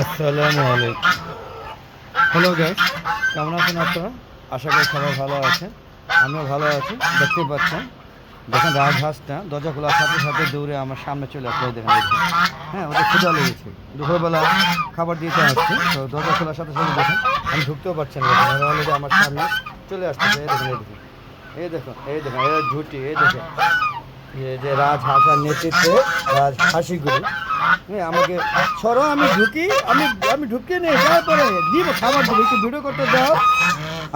আসসালামু আলাইকুম। Hello guys কেমন আছেন আপনারা? আশা করি সবাই ভালো আছেন। আমিও ভালো আছি দেখতে পাচ্ছেন। দেখেন রাজহাঁসটা দরজা খোলার সাথে সাথে দৌড়ে আমার সামনে চলে আসলো এই দেখেন। হ্যাঁ ওদের ক্ষুদা লেগেছে। দুপুরবেলা খাবার দিতে আসছে তো দরজা খোলার সাথে সাথে দেখেন আমি ঢুকতেও পারছি না দেখেন আমার সামনে চলে আসতেছে এই দেখেন এই দেখেন। এই দেখুন এই দেখুন এই ঝুটি এই দেখেন। যে রাজহাঁসার নেতৃত্বে রাজহাঁসিগুলো হ্যাঁ আমাকে সরো, আমি ঢুকি, আমি আমি ঢুকে নেই তারপরে দিব খাবার দেবো একটু ভিডিও করতে দাও।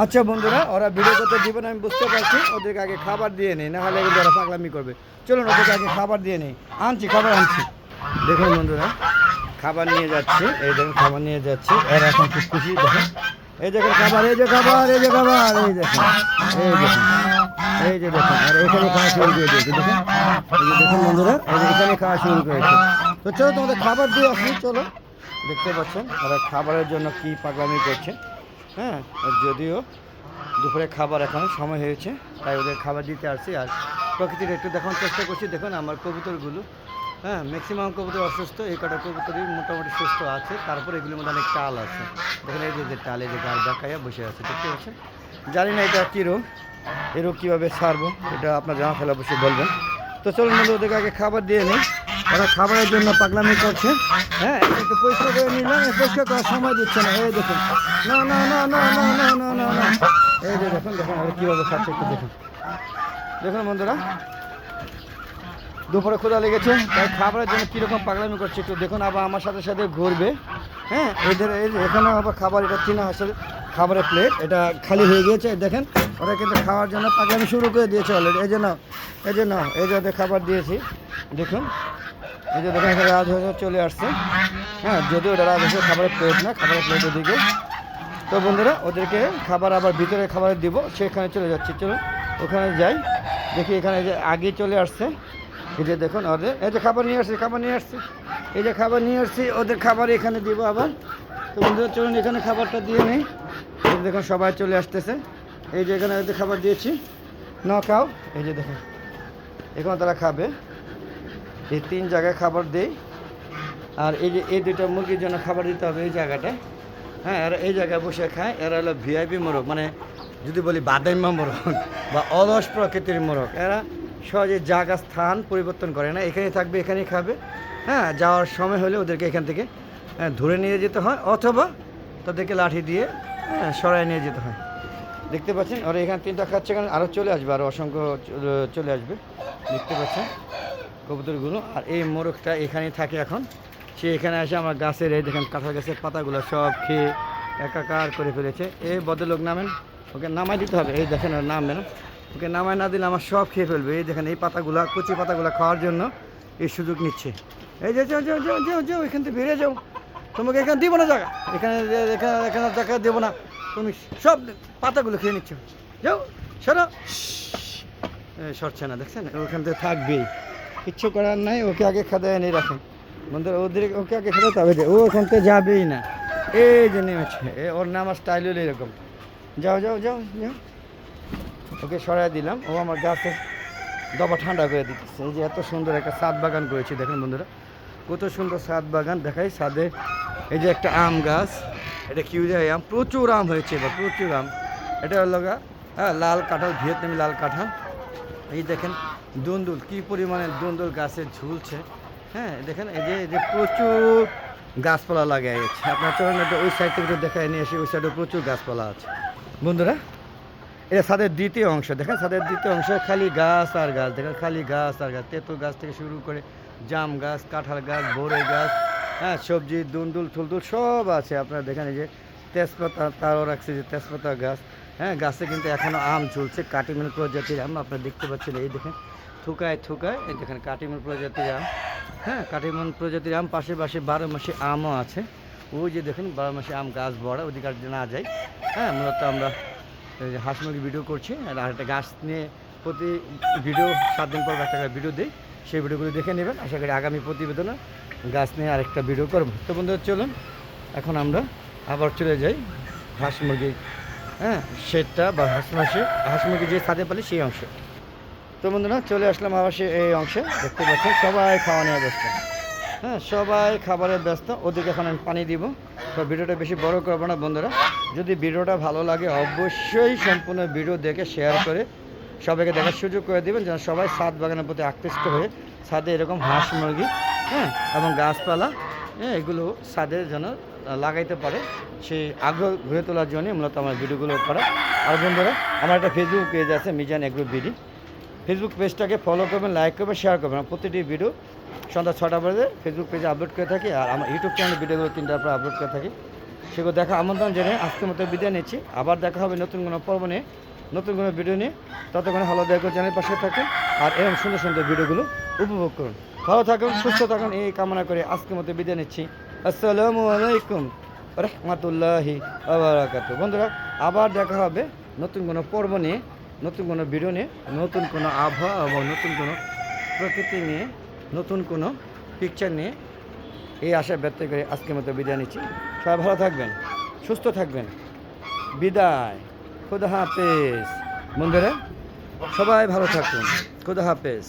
আচ্ছা বন্ধুরা, ওরা ভিডিও করতে দিবে না, আমি বুঝতে পারছি। ওদেরকে আগে খাবার দিয়ে নেই, না হলে ওরা পাগলামি করবে। চলুন, ওদেরকে আগে খাবার দিয়ে নেই। আনছি, খাবার আনছি। দেখুন, বন্ধুরা, খাবার নিয়ে যাচ্ছি, এই দেখুন, খাবার নিয়ে যাচ্ছি। এরা এখন খুব খুশি, দেখেন। এই দেখুন, খাবার, এই যে খাবার, এই যে খাবার, এই দেখুন এই দেখুন। খাবার দিয়ে আসি, চলো। দেখতে পাচ্ছেন ওরা খাবারের জন্য কি পাগলামি করছে। হ্যাঁ যদিও দুপুরে খাবার এখন সময় হয়েছে, তাই ওদের খাবার দিতে আসছি। আর প্রকৃতির একটু দেখানোর চেষ্টা করছি। দেখুন, আমার কবুতরগুলো হ্যাঁ ম্যাক্সিমাম কবুতর অসুস্থ, এই কটা কবুতরই মোটামুটি সুস্থ আছে। তারপর এগুলোর মধ্যে অনেক টাল আছে। দেখেন, এই যে টাল যে গাছ দেখাইয়া বসে আছে, দেখতে পাচ্ছেন? জানি না এটা কী রোগ এই রোগ কীভাবে সারবো এটা আপনার জানা ফেলে অবশ্যই বলবেন। তো চলুন বন্ধু ওদেরকে আগে খাবার দিয়ে নিই। ওরা খাবারের জন্য পাগলামি করছে। হ্যাঁ একটু পরিষ্কার করে নিলাম পরিষ্কার করার সময় দিচ্ছে না। এই দেখুন। না না না না না না না না না এই যে দেখুন দেখুন, ওরা কীভাবে খাচ্ছে একটু দেখুন। দেখুন বন্ধুরা, দুপুরে ক্ষুধা লেগেছে, তাই খাবারের জন্য কীরকম পাগলামি করছে একটু দেখুন, আবার আমার সাথে সাথে ঘুরবে। হ্যাঁ এদের এখানে আবার খাবার, এটা চীনা হাঁসের খাবারের প্লেট এটা খালি হয়ে গিয়েছে দেখেন, ওরা কিন্তু খাওয়ার জন্য পাগলামি শুরু করে দিয়েছে অলরেডি এই যে না এই যে না এই যে খাবার দিয়েছি, দেখুন, এই যে দেখেন রাজহাঁস চলে আসছে। হ্যাঁ যদিও ওটা রাজহাঁসের খাবারের প্লেট না, খাবারের প্লেট ওদিকে। তো বন্ধুরা, ওদেরকে খাবার আবার ভিতরে খাবার দিব, সেখানে চলে যাচ্ছে, চলুন, ওখানে যাই, দেখি এখানে যে আগে চলে আসছে। এই যে দেখুন, ওদের, এই যে খাবার নিয়ে আসছি, খাবার নিয়ে আসছি, এই যে খাবার নিয়ে আসছি, ওদের খাবার এখানে দিব আবার। তো বন্ধুরা, চলুন, এখানে খাবারটা দিয়ে নেই। দেখুন সবাই চলে আসতেছে। এই যে এখানে খাবার দিয়েছি। ন খাও এই যে দেখুন এখানে তারা খাবে। এই তিন জায়গায় খাবার দেই। আর এই যে এই দুটো মুরগির জন্য খাবার দিতে হবে এই জায়গাটায় হ্যাঁ এরা এই জায়গায় বসে খায়। এরা হলো ভিআইপি মোরগ মানে যদি বলি বাদাইমা মোরগ বা অলস প্রকৃতির মোরগ। এরা সহজে জায়গা স্থান পরিবর্তন করে না। এখানেই থাকবে এখানেই খাবে। হ্যাঁ যাওয়ার সময় হলে ওদেরকে এখান থেকে হ্যাঁ, ধরে নিয়ে যেতে হয়। অথবা তাদেরকে লাঠি দিয়ে হ্যাঁ, সরায় নিয়ে যেতে হয়। দেখতে পাচ্ছেন আর এখানে তিনটা খাচ্ছে কারণ আরও চলে আসবে আরও অসংখ্য চলে আসবে। দেখতে পাচ্ছেন কবুতরগুলো। আর এই মোরগটা এখানেই থাকে এখন। সে এখানে এসে আমার গাছের এই দেখেন কাঁঠাল গাছের পাতাগুলো সব খেয়ে একাকার করে ফেলেছে। এই ভদ্রলোক নামেন ওকে নামাই দিতে হবে। এই দেখেন ওর নামবে না ওকে নামায় না দিলে আমার সব খেয়ে ফেলবে। এই দেখেন এই পাতাগুলো কচি পাতাগুলো খাওয়ার জন্য এই সুযোগ নিচ্ছে। এই যে যাও যাও যাও যাও যাও এখান থেকে বেরিয়ে যাও। তোমাকে এখানে দিব না জায়গা। এখানে এখানে এখানে জায়গা দেবো না। তুমি সব পাতাগুলো খেয়ে নিচ্ছ। যাও সরো। সরছে না দেখছেন? ওখান থেকে থাকবেই। কিচ্ছু করার নাই ওকে আগে খাদায় এনে রাখেন বন্ধুরা ওদের ওকে আগে খাদাতে হবে ও ওখান থেকে যাবেই না। এই যে নেমেছে। এ ওর নাম স্টাইল হলো এরকম। যাও যাও যাও যাও। ওকে সরাই দিলাম। ও আমার গাছে দবা ঠান্ডা করে দিতেছে। এই যে এত সুন্দর একটা সাত বাগান করেছি দেখেন বন্ধুরা। কত সুন্দর সাদ বাগান। দেখাই সাদে। এই যে একটা আম গাছ। এটা কিউরিয়া আম? প্রচুর আম হয়েছে এবার, প্রচুর আম। এটা হলো হ্যাঁ লাল কাঁঠাল, ভিয়েতনামি লাল কাঁঠাল। এই দেখেন, দুন্দুল, কি পরিমাণে দুন্দুল গাছে ঝুলছে। হ্যাঁ দেখেন, এই যে এই যে প্রচুর গাছপালা লাগাই গেছে আপনার চলেন, একটু ওই সাইড থেকে দেখায় নিয়ে এসে ওই সাইডে প্রচুর গাছপালা আছে। বন্ধুরা, এটা ছাদের দ্বিতীয় অংশ। দেখেন, ছাদের দ্বিতীয় অংশ খালি গাছ আর গাছ। দেখেন, খালি গাছ আর গাছ। তেঁতুল গাছ থেকে শুরু করে জাম গাছ, কাঁঠাল গাছ, বড়ই গাছ হ্যাঁ সবজি, দুন্দুল, থুলদুল সব আছে। আপনারা দেখেন যে তেজপাতা, তারও রাখছে যে তেজপাতা গাছ। হ্যাঁ গাছে কিন্তু এখনও আম ঝুলছে, কাটিমিল প্রজাতির আম, আপনারা দেখতে পাচ্ছেন এই দেখেন, থুকায় থুকায়, এই দেখেন কাটিমিল প্রজাতির আম। হ্যাঁ কাটিমন প্রজাতির আম, পাশে পাশে বারো মাসে আমও আছে। ওই যে দেখুন, বারো মাসে আম গাছ বড় ওদিকে না যায়। হ্যাঁ মূলত আমরা হাঁস মুরগি ভিডিও করছি, আর একটা গাছ নিয়ে প্রতি ভিডিও সাত দিন পর একটা ভিডিও দিই। সেই ভিডিওগুলো দেখে নেবেন। আশা করি আগামী প্রতিবেদনে গাছ নিয়ে আরেকটা ভিডিও করব। তো বন্ধুরা, চলুন, এখন আমরা আবার চলে যাই হাঁস মুরগি হ্যাঁ সেটটা বা হাঁস মাসে, হাঁস মুরগি যে ছাদে পালি সেই অংশে। তো বন্ধুরা, চলে আসলাম আবার সে এই অংশে, দেখতে পাচ্ছেন, সবাই খাওয়া নিয়ে ব্যস্ত। হ্যাঁ সবাই খাবারে ব্যস্ত ওদিকে এখন আমি পানি দিব। তো ভিডিওটা বেশি বড় করব না বন্ধুরা। যদি ভিডিওটা ভালো লাগে, অবশ্যই সম্পূর্ণ ভিডিও দেখে শেয়ার করে সবাইকে দেখার সুযোগ করে দেবেন যেন সবাই ছাদ বাগানের প্রতি আকৃষ্ট হয়ে ছাদে এরকম হাঁস মুরগি হ্যাঁ এবং গাছপালা হ্যাঁ এগুলো ছাদের যেন লাগাইতে পারে। সেই আগ্রহ ঘুরে তোলার জন্যই মূলত আমার ভিডিওগুলো করা। আর বন্ধুরা, আমার একটা ফেসবুক পেজ আছে, মিজান এগ্রো বিডি। ফেসবুক পেজটাকে ফলো করবেন লাইক করবেন শেয়ার করবেন। প্রতিটি ভিডিও সন্ধ্যা ছটা বাজে ফেসবুক পেজে আপলোড করে থাকি, আর আমার ইউটিউব চ্যানেল ভিডিওগুলো তিনটার পর আপলোড করে থাকি। সেগুলো দেখা আমন্ত্রণ জেনে আজকের মতো বিদায় নিচ্ছি। আবার দেখা হবে নতুন কোনো পর্ব নিয়ে। নতুন কোনো ভিডিও নিয়ে ততক্ষণে ভালো দেখো চ্যানেল পাশে থাকুন আর এরকম সুন্দর সুন্দর ভিডিওগুলো উপভোগ করুন। ভালো থাকুন, সুস্থ থাকুন, এই কামনা করে আজকের মতো বিদায় নিচ্ছি। আসসালামু আলাইকুম রহমতুল্লাহি আবরাকাত। বন্ধুরা, আবার দেখা হবে নতুন কোনো পর্ব নিয়ে, নতুন কোনো ভিডিও নিয়ে, নতুন কোনো আবহাওয়া এবং নতুন কোনো প্রকৃতি নিয়ে, নতুন কোনো পিকচার নিয়ে। এই আশা ব্যক্ত করে আজকের মতো বিদায় নিচ্ছি। সবাই ভালো থাকবেন, সুস্থ থাকবেন। বিদায়। খুদা হাফেজ। বন্ধুরা সবাই ভালো থাকুন। খুদা হাফেজ।